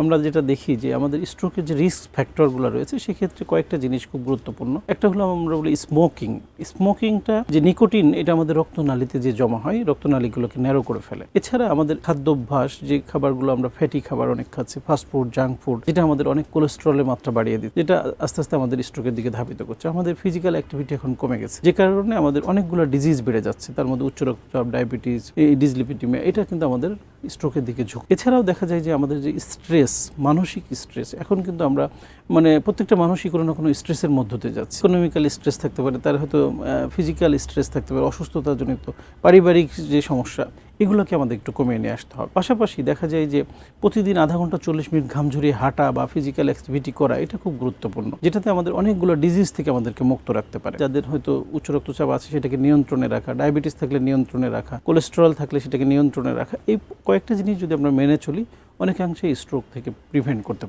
আমরা যেটা দেখি যে আমাদের স্ট্রোকের যে রিস্ক ফ্যাক্টরগুলো রয়েছে, সেক্ষেত্রে কয়েকটা জিনিস খুব গুরুত্বপূর্ণ। একটা হলো আমরা বলি স্মোকিং স্মোকিংটা যে নিকোটিন এটা আমাদের রক্তনালীতে যে জমা হয়, রক্তনালীগুলোকে ন্যারো করে ফেলে। এছাড়া আমাদের খাদ্যাভ্যাস, যে খাবারগুলো আমরা ফ্যাটি খাবার অনেক খাচ্ছি ফাস্ট ফুড জাঙ্ক ফুড যেটা আমাদের অনেক কোলেস্ট্রলের মাত্রা বাড়িয়ে দিচ্ছে, যেটা আস্তে আস্তে আমাদের স্ট্রোকের দিকে ধাবিত করছে। আমাদের ফিজিক্যাল অ্যাক্টিভিটি এখন কমে গেছে, যে কারণে আমাদের অনেকগুলো ডিজিজ বেড়ে যাচ্ছে। তার মধ্যে উচ্চ রক্তচাপ ডায়াবেটিস এই ডিসলিপিটিমিয়া এটা কিন্তু আমাদের স্ট্রোকের দিকে ঝুঁক। এছাড়াও দেখা যায় যে আমাদের যে স্ট্রেস মানসিক স্ট্রেস এখন কিন্তু আমরা মানে প্রত্যেকটা মানুষই কোনো না কোনো স্ট্রেসের মধ্য দিয়ে যাচ্ছে। ইকোনমিক্যাল স্ট্রেস থাকতে পারে, তার হয়তো ফিজিক্যাল স্ট্রেস থাকতে পারে, অসুস্থতাজনিত, পারিবারিক যে সমস্যা এগুলোকে আমাদের একটু কমিয়ে নিয়ে আসতে হবে। পাশাপাশি দেখা যায় যে প্রতিদিন আধা ঘণ্টা চল্লিশ মিনিট ঘাম ঝরিয়ে হাঁটা বা ফিজিক্যাল অ্যাক্টিভিটি করা, এটা খুব গুরুত্বপূর্ণ। যেটাতে আমাদের অনেকগুলো ডিজিজ থেকে আমাদেরকে মুক্ত রাখতে পারে। যাদের হয়তো উচ্চ রক্তচাপ আছে, সেটাকে নিয়ন্ত্রণে রাখা ডায়াবেটিস থাকলে নিয়ন্ত্রণে রাখা কোলেস্টেরল থাকলে সেটাকে নিয়ন্ত্রণে রাখা, এই কয়েকটা জিনিস যদি আমরা মেনে চলি অনেকাংশে স্ট্রোক থেকে প্রিভেন্ট করতে